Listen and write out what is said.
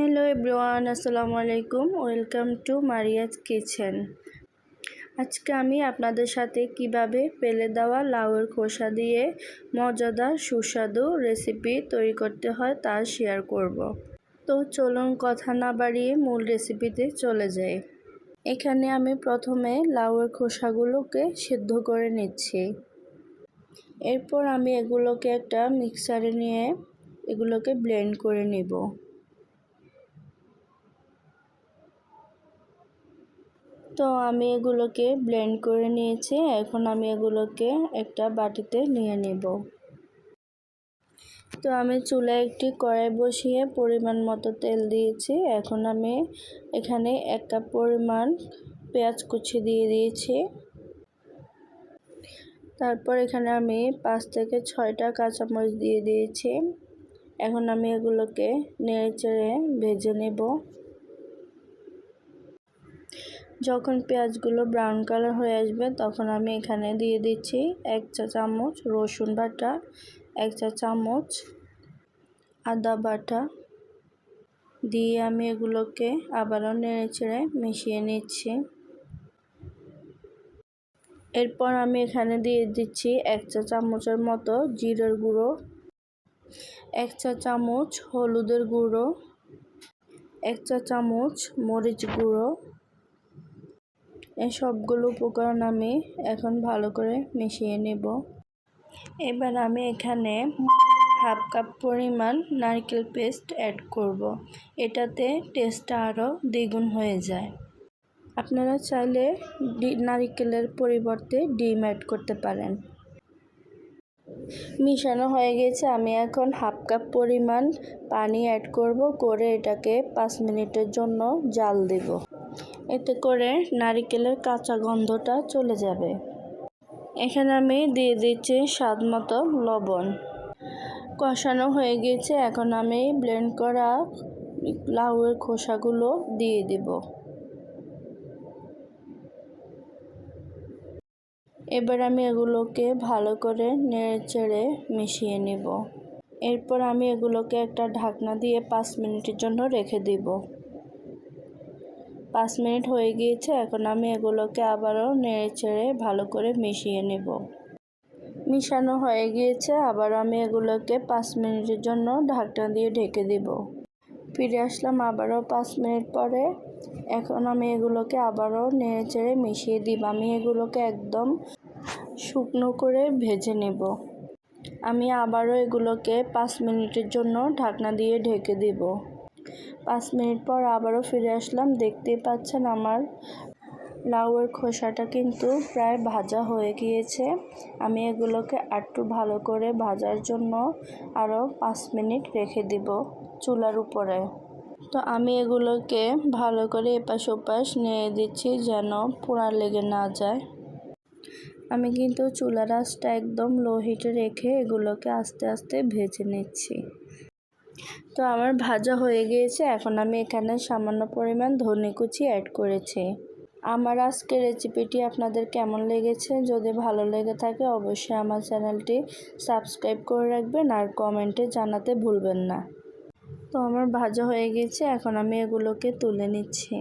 Hello everyone, আসসালামু আলাইকুম। Welcome to Maria's kitchen. আজকে আমি আপনাদের সাথে কীভাবে পেলে দেওয়া লাউয়ের খোসা দিয়ে মজাদার সুস্বাদু রেসিপি তৈরি করতে হয় তা শেয়ার করব। তো চলুন কথা না বাড়িয়ে মূল রেসিপিতে চলে যাই। এখানে আমি প্রথমে লাউয়ের খোসাগুলোকে সিদ্ধ করে নিচ্ছি। এরপর আমি এগুলোকে একটা মিক্সারে নিয়ে এগুলোকে ব্লেন্ড করে নিব। তো আমি এগুলোকে ব্লেন্ড করে নিয়েছি। এখন আমি এগুলোকে একটা বাটিতে নিয়ে নেব। তো আমি চুলায় একটি কড়াই বসিয়ে পরিমাণ মতো তেল দিয়েছি। এখন আমি এখানে এক কাপ পরিমাণ পেঁয়াজ কুচি দিয়ে দিয়েছি। তারপর এখানে আমি পাঁচ থেকে ছয়টা কাঁচামরিচ দিয়ে দিয়েছি। এখন আমি এগুলোকে নেড়ে চেড়ে ভেজে নেব। যখন পেঁয়াজগুলো ব্রাউন কালার হয়ে আসবে, তখন আমি এখানে দিয়ে দিচ্ছি এক চা চামচ রসুন বাটা, এক চা চামচ আদা বাটা। দিয়ে আমি এগুলোকে আবারও নেড়ে চেড়ে মিশিয়ে নিচ্ছি। এরপর আমি এখানে দিয়ে দিচ্ছি এক চা চামচের মতো জিরের গুঁড়ো, এক চা চামচ হলুদের গুঁড়ো, এক চা চামচ মরিচ গুঁড়ো সবগুলো উপকরণ আমি এখন ভালো করে মিশিয়ে নেব। এবার আমি এখানে হাফ কাপ পরিমাণ নারকেল পেস্ট অ্যাড করব। এটাতে টেস্টটা আরও দ্বিগুণ হয়ে যায়। আপনারা চাইলে নারিকেলের পরিবর্তে ডিম অ্যাড করতে পারেন। মিশানো হয়ে গেছে। আমি এখন হাফ কাপ পরিমাণ পানি অ্যাড করব, করে এটাকে পাঁচ মিনিটের জন্য জাল দেব। এতে করে নারিকেলের কাঁচা গন্ধটা চলে যাবে। এখানে আমি দিয়ে দিচ্ছি স্বাদ মতো লবণ। কষানো হয়ে গেছে। এখন আমি ব্লেন্ড করা লাউয়ের খোসাগুলো দিয়ে দেব। এবার আমি এগুলোকে ভালো করে নেড়ে চেড়ে মিশিয়ে নেব। এরপর আমি এগুলোকে একটা ঢাকনা দিয়ে পাঁচ মিনিটের জন্য রেখে দিব। পাঁচ মিনিট হয়ে গিয়েছে, এখন আমি এগুলোকে আবারও নেড়ে চেড়ে ভালো করে মিশিয়ে নেব। মিশানো হয়ে গিয়েছে আবার আমি এগুলোকে পাঁচ মিনিটের জন্য ঢাকনা দিয়ে ঢেকে দিব। ফিরে আসলাম আবারও পাঁচ মিনিট পরে। এখন আমি এগুলোকে আবারও নেড়ে চেড়ে মিশিয়ে দিব। আমি এগুলোকে একদম শুকনো করে ভেজে নেব। আমি আবারও এগুলোকে পাঁচ মিনিটের জন্য ঢাকনা দিয়ে ঢেকে দিব। পাঁচ মিনিট পর আবারও ফিরে আসলাম। দেখতেই পাচ্ছেন আমার লাউয়ের খোসাটা কিন্তু প্রায় ভাজা হয়ে গিয়েছে। আমি এগুলোকে আরটু ভালো করে ভাজার জন্য আরও পাঁচ মিনিট রেখে দিব চুলার উপরে। তো আমি এগুলোকে ভালো করে এপাশ ওপাশ নিয়ে দিচ্ছি যেন পোড়া লেগে না যায়। আমি কিন্তু চুলার আঁচটা একদম লো হিটে রেখে এগুলোকে আস্তে আস্তে ভেজে নিচ্ছি। তো আমার ভাজা হয়ে গিয়েছে, এখন আমি এখানে সামান্য পরিমাণ ধনে কুচি অ্যাড করেছি। আমার আজকের রেসিপিটি আপনাদের কেমন লেগেছে? যদি ভালো লেগে থাকে, অবশ্যই আমার চ্যানেলটি সাবস্ক্রাইব করে রাখবেন আর কমেন্টে জানাতে ভুলবেন না। তো আমার ভাজা হয়ে গেছে এখন আমি এগুলোকে তুলে নিচ্ছি।